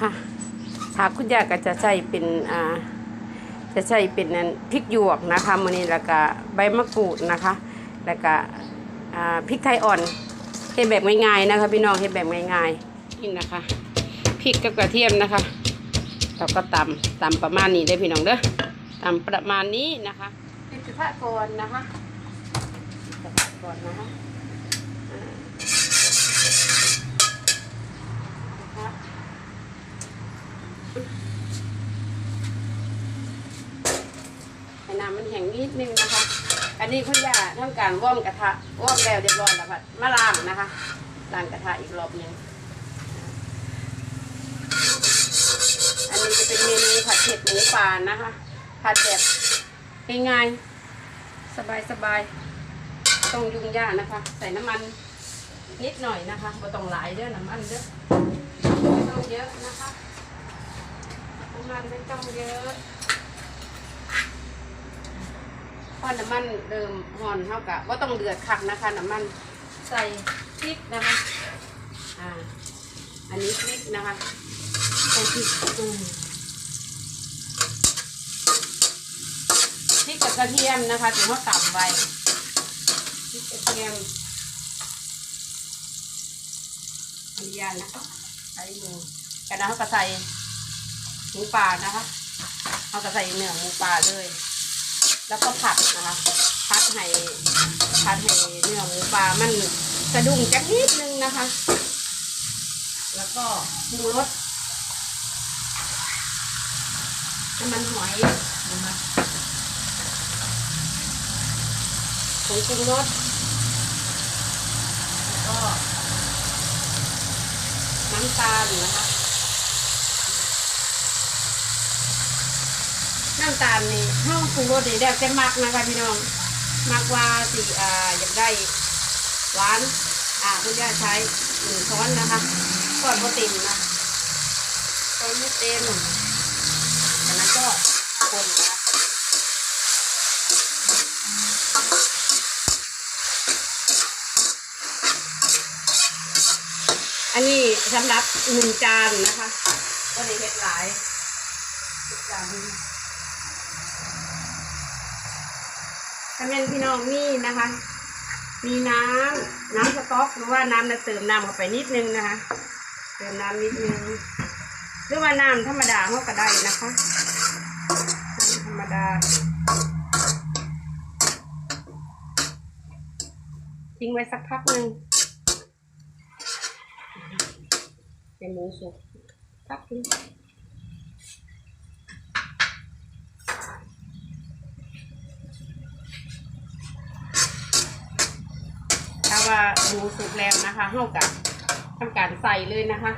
ค่ะหากคุณยาก็จะใช้เป็นอ่าจะใช้เป็นนั้นพริกหยวกนะคะมื้อนี้แล้วก็ใบมะกรูดนะคะ แล้วก็อ่าพริกไทยอ่อนเฮ็ดแบบง่ายๆนะคะ พี่น้องเฮ็ดแบบง่ายๆนี่นะคะพริกกับกระเทียมนะคะเราก็ตำตำประมาณนี้ได้พี่น้องเด้อตำประมาณนี้นะคะเป็นกระทะก่อนนะคะกระทะก่อนนะคะ ให้น้ำมันแห้งนิดนึงนะคะ อันนี้คุณย่าทำการว่อมกระทะว่อมแล้วเรียบร้อยแล้วค่ะมาล้างนะคะล้างกระทะอีกรอบหนึ่งอันนี้จะเป็นเมนูผัดเผ็ดหมูป่านะคะ ผัดแบบง่ายๆสบายๆต้องยุ่งยากนะคะ ใส่น้ำมันนิดหน่อยนะคะไม่ต้องหลายเด้อน้ำมันเด้อไม่ต้องเยอะนะคะ น้ำมันไม่ต้องเยอะพอน้ำมันเริ่มห่อนเท่ากับว่าต้องเดือดคักนะคะน้ำมันใส่พริกนะคะอ่าอันนี้พริกนะคะใส่พริกอืมพริกกับกระเทียมนะคะถึงว่าตับไว้พริกกระเทียมอนุญานะใส่หมูกระดาษเขาก็ใส่ หมูป่านะคะเขาก็ใส่เนื้อหมูป่าเลย แล้วก็ผัดนะคะผัดให้ผัดให้เนื้อหมูปลามันสะดุ้งจักนิดนึงนะคะ แล้วก็ปรุงรสน้ำมันหอยนะคะผงปรุงรสแล้วก็น้ำตาลนะคะ น้ำตาลนี่ห้องปรุงรสนี่แล้วแต่มักนะคะพี่น้องมักว่าสิอ่าอยากได้หวานอ่าคุณย่าใช้หนึ่งช้อนนะคะก่อนโปรตีนนะช้อนไม่เต็มจากนั้นก็คนนะอันนี้สำหรับหนึ่งจานนะคะก็ได้เห็ดหลายจานนี้ ถ้าเป็นพี่น้องมีนะคะ มีน้ำน้ำสต๊อกหรือว่าน้ำนะเติมน้ำเข้าไปนิดนึงนะคะ เติมน้ำนิดนึงหรือว่าน้ำธรรมดาเขาก็ได้นะคะน้ำธรรมดาทิ้งไว้สักพักหนึ่งให้หมูสุกพักนึง ว่าหมูสุกแล้วนะคะเท่ากับทำการใส่เลยนะคะ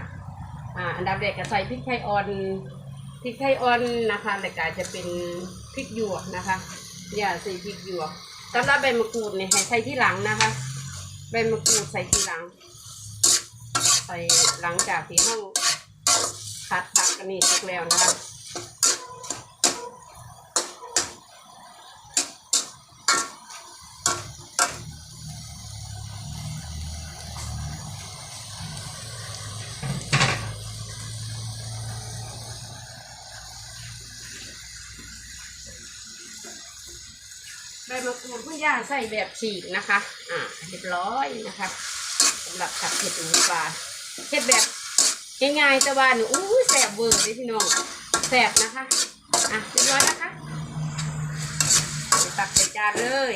อ่าอันดับแรกก็ใส่พริกไทยอ่อนพริกไทยอ่อนนะคะแล้วก็จะเป็นพริกหยวกนะคะอย่าใส่พริกหยวกสำหรับใบมะกรูดเนี่ยให้ใส่ที่หลังนะคะใบมะกรูดใส่ที่หลัง ใส่หลังจากที่เราผัดผักกันนี่สุกแล้วนะคะ ใบมะกรูดคุณย่าใส่แบบฉีกนะคะ อ่าเรียบร้อยนะคะสำหรับผัดเผ็ดหมูปลาเผ็ดแบบง่ายๆแต่ว่าหนูอู้แสบเวอร์เลยพี่น้องแสบนะคะ อะเรียบร้อยนะคะตักใส่จานเลย